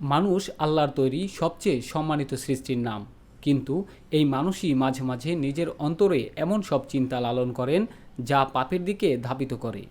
মানুষ আল্লাহর তৈরি সবচেয়ে সম্মানিত সৃষ্টির নাম। কিন্তু এই মানুষই মাঝে মাঝে নিজের অন্তরে এমন সব চিন্তা লালন করেন যা পাপের দিকে ধাবিত করে।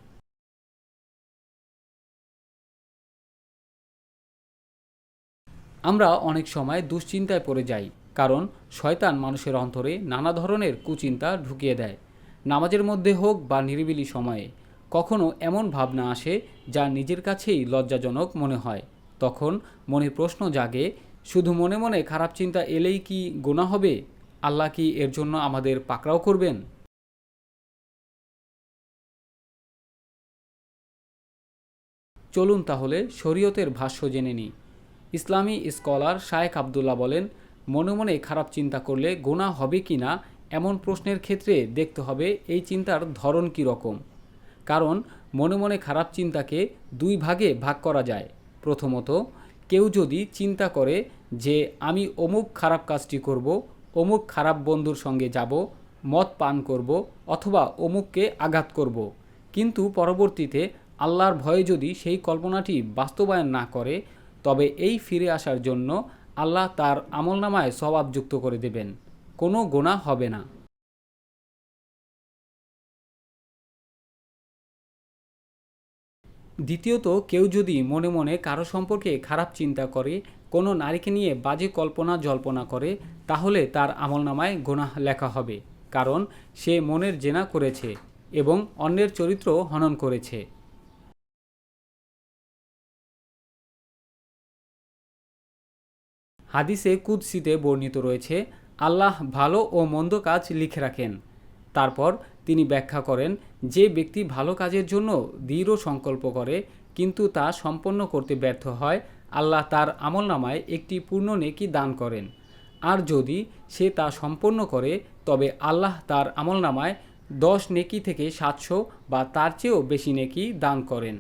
আমরা অনেক সময় দুশ্চিন্তায় পড়ে যাই, কারণ শয়তান মানুষের অন্তরে নানা ধরনের কুচিন্তা ঢুকিয়ে দেয়। নামাজের মধ্যে হোক বা নিরিবিলি সময়ে, কখনো এমন ভাবনা আসে যা নিজের কাছেই লজ্জাজনক মনে হয়। তখন মনে প্রশ্ন জাগে, শুধু মনে মনে খারাপ চিন্তা এলেই কি গোনা হবে? আল্লাহ কি এর জন্য আমাদের পাকড়াও করবেন? চলুন তাহলে শরীয়তের ভাষ্য জেনে নিই। ইসলামী স্কলার শায়েখ আবদুল্লাহ বলেন, মনে মনে খারাপ চিন্তা করলে গোনা হবে কি না এমন প্রশ্নের ক্ষেত্রে দেখতে হবে এই চিন্তার ধরন কী রকম। কারণ মনে মনে খারাপ চিন্তাকে দুই ভাগে ভাগ করা যায়। প্রথমত, কেউ যদি চিন্তা করে যে আমি অমুক খারাপ কাজটি করব, অমুক খারাপ বন্ধুর সঙ্গে যাব, মদ পান করব অথবা অমুককে আঘাত করব। কিন্তু পরবর্তীতে আল্লাহর ভয়ে যদি সেই কল্পনাটি বাস্তবায়ন না করে, তবে এই ফিরে আসার জন্য আল্লাহ তার আমলনামায় স্বভাবযুক্ত করে দেবেন। কোনো গোনা হবে না। দ্বিতীয়ত, কেউ যদি মনে মনে কারও সম্পর্কে খারাপ চিন্তা করে, কোনো নারীকে নিয়ে বাজে কল্পনা জল্পনা করে, তাহলে তার আমলনামায় গোনাহ লেখা হবে, কারণ সে মনের জেনা করেছে এবং অন্যের চরিত্র হনন করেছে। হাদিসে কুদসিতে বর্ণিত রয়েছে, আল্লাহ ভালো ও মন্দ কাজ লিখে রাখেন। তারপর তিনি ব্যাখ্যা করেন, যে ব্যক্তি ভালো কাজের জন্য দৃঢ় সংকল্প করে, কিন্তু তা সম্পন্ন করতে ব্যর্থ হয়, আল্লাহ তার আমলনামায় একটি পূর্ণ নেকি দান করেন। আর যদি সে তা সম্পন্ন করে, তবে আল্লাহ তার আমলনামায় দশ নেকি থেকে সাতশো বা তার চেয়েও বেশি নেকি দান করেন।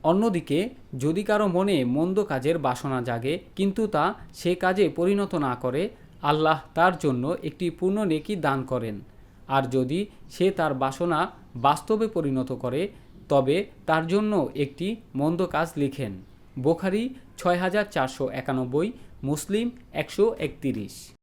অন্যদিকে, যদি কারও মনে মন্দ কাজের বাসনা জাগে, কিন্তু তা সে কাজে পরিণত না করে আল্লাহ তার জন্য একটি পূর্ণ নেকি দান করেন। আর যদি সে তার বাসনা বাস্তবে পরিণত করে, তবে তার জন্য একটি মন্দ কাজ লিখেন। বোখারি ছয় হাজার চারশো একানব্বই, মুসলিম একশো একতিরিশ।